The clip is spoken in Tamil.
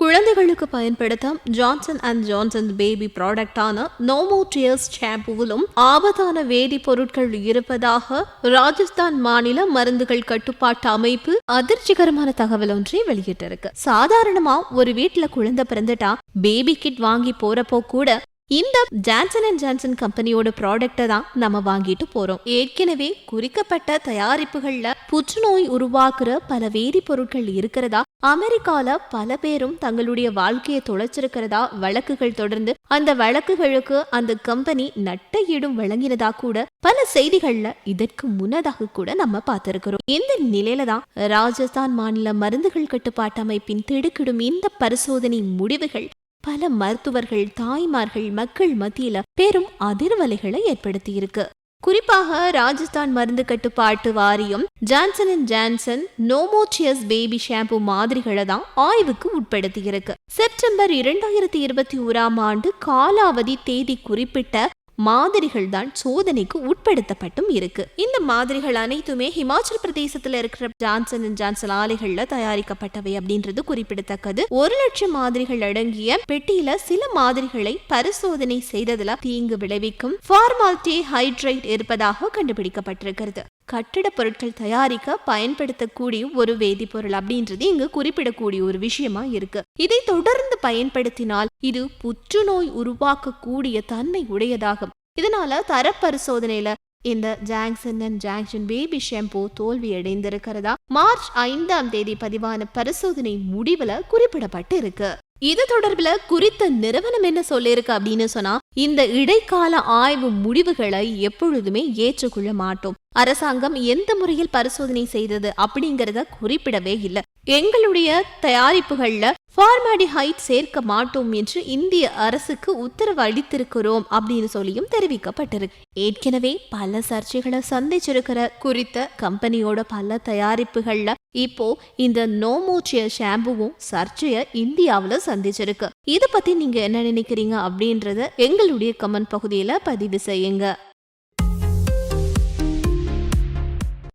குழந்தைகளுக்கு பயன்படுத்த ஜான்சன் அண்ட் ஜான்சன் பேபி ப்ராடக்டான நோமோட்ரியஸ் ஷாம்புவிலும் ஆபத்தான வேதிப்பொருட்கள் இருப்பதாக ராஜஸ்தான் மாநில மருந்துகள் கட்டுப்பாட்டு அமைப்பு அதிர்ச்சிகரமான தகவல் ஒன்றை வெளியிட்டிருக்கு. சாதாரணமா ஒரு வீட்ல குழந்தை பிறந்துட்டா பேபி கிட் வாங்கி போறப்போ கூட இந்த ஜான்சன் அண்ட் ஜான்சன் கம்பெனியோட ப்ராடக்ட்டை தான் நம்ம வாங்கிட்டு போறோம். ஏற்கனவே குறிக்கப்பட்ட தயாரிப்புகள்ல புற்றுநோய் உருவாக்குற பல வேதிப்பொருட்கள் இருக்கிறதா அமெரிக்கால பல பேரும் தங்களுடைய வாழ்க்கையை தொலைச்சிருக்கிறதா வழக்குகள் தொடர்ந்து அந்த வழக்குகளுக்கு அந்த கம்பெனி நட்ட ஈடும் வழங்கினதா கூட பல செய்திகள்ல இதற்கு முன்னதாக கூட நம்ம பார்த்திருக்கிறோம். இந்த நிலையில தான் ராஜஸ்தான் மாநில மருந்துகள் கட்டுப்பாட்டு அமைப்பின் திடுக்கிடும் இந்த பரிசோதனை முடிவுகள் பல மருத்துவர்கள் தாய்மார்கள் மக்கள் மத்தியில பெரும் அதிர்வலைகளை ஏற்படுத்தியிருக்கு. குறிப்பாக ராஜஸ்தான் மருந்து கட்டுப்பாட்டு வாரியம் ஜான்சன் அண்ட் ஜான்சன் நோமோச்சியஸ் பேபி ஷாம்பு மாதிரிகளை தான் ஆய்வுக்கு உட்படுத்தியிருக்கு. செப்டம்பர் இரண்டாயிரத்தி இருபத்தி ஓராம் ஆண்டு காலாவதி தேதி குறிப்பிட்ட மாதிரிகள் தான் சோதனைக்கு உட்படுத்தப்பட்டும் இருக்கு. இந்த மாதிரிகள் அனைத்துமே ஹிமாச்சல் பிரதேசத்துல இருக்கிற ஜான்சன் அண்ட் ஜான்சன் ஆலைகள்ல தயாரிக்கப்பட்டவை அப்படின்றது குறிப்பிடத்தக்கது. ஒரு லட்சம் மாதிரிகள் அடங்கிய பெட்டியில சில மாதிரிகளை பரிசோதனை செய்ததுல தீங்கு விளைவிக்கும். ஃபார்மால்டி ஹைட்ரைட் இருப்பதாக கண்டுபிடிக்கப்பட்டிருக்கிறது. கட்டிட பொருட்கள் தயாரிக்க பயன்படுத்தக்கூடிய ஒரு வேதிப்பொருள் அப்படின்றது இங்கு குறிப்பிடக்கூடிய ஒரு விஷயமா இருக்கு. இதை தொடர்ந்து பயன்படுத்தினால் இது புற்றுநோய் உருவாக்கக்கூடிய தன்மை உடையதாகும். இதனால தரப்பரிசோதனையில இந்த Johnson and Johnson baby shampoo தோல்வி அடைந்திருக்கிறதா மார்ச் ஐந்தாம் தேதி பதிவான பரிசோதனை முடிவுல குறிப்பிடப்பட்டு இருக்கு. இது தொடர்பில் குறித்த நிறுவனம் என்ன சொல்லியிருக்கு அப்படின்னு சொன்னா இந்த இடைக்கால ஆய்வு முடிவுகளை எப்பொழுதுமே ஏற்றுக்கொள்ள மாட்டோம். அரசாங்கம் எந்த முறையில் பரிசோதனை செய்தது அப்படிங்கிறத குறிப்பிடவே இல்லை. எங்களுடைய தயாரிப்புகளில் ஃபார்மாடிஹைட் சேர்க்க மாட்டோம் என்று இந்திய அரசுக்கு உத்தரவு அளித்திருக்கிறோம் அப்படின்னு சொல்லியும் தெரிவிக்கப்பட்டிருக்கு. ஏற்கனவே பல சர்ச்சைகளை சந்திச்சிருக்கிற குறித்த கம்பெனியோட பல தயாரிப்புகள்ல இப்போ இந்த நோமோச்சிய ஷாம்புவும் சர்ச்சைய இந்தியாவில் சந்திச்சிருக்கு. இத பத்தி நீங்க என்ன நினைக்கிறீங்க அப்படின்றத எங்களுடைய கமெண்ட் பகுதியில பதிவு செய்யுங்க.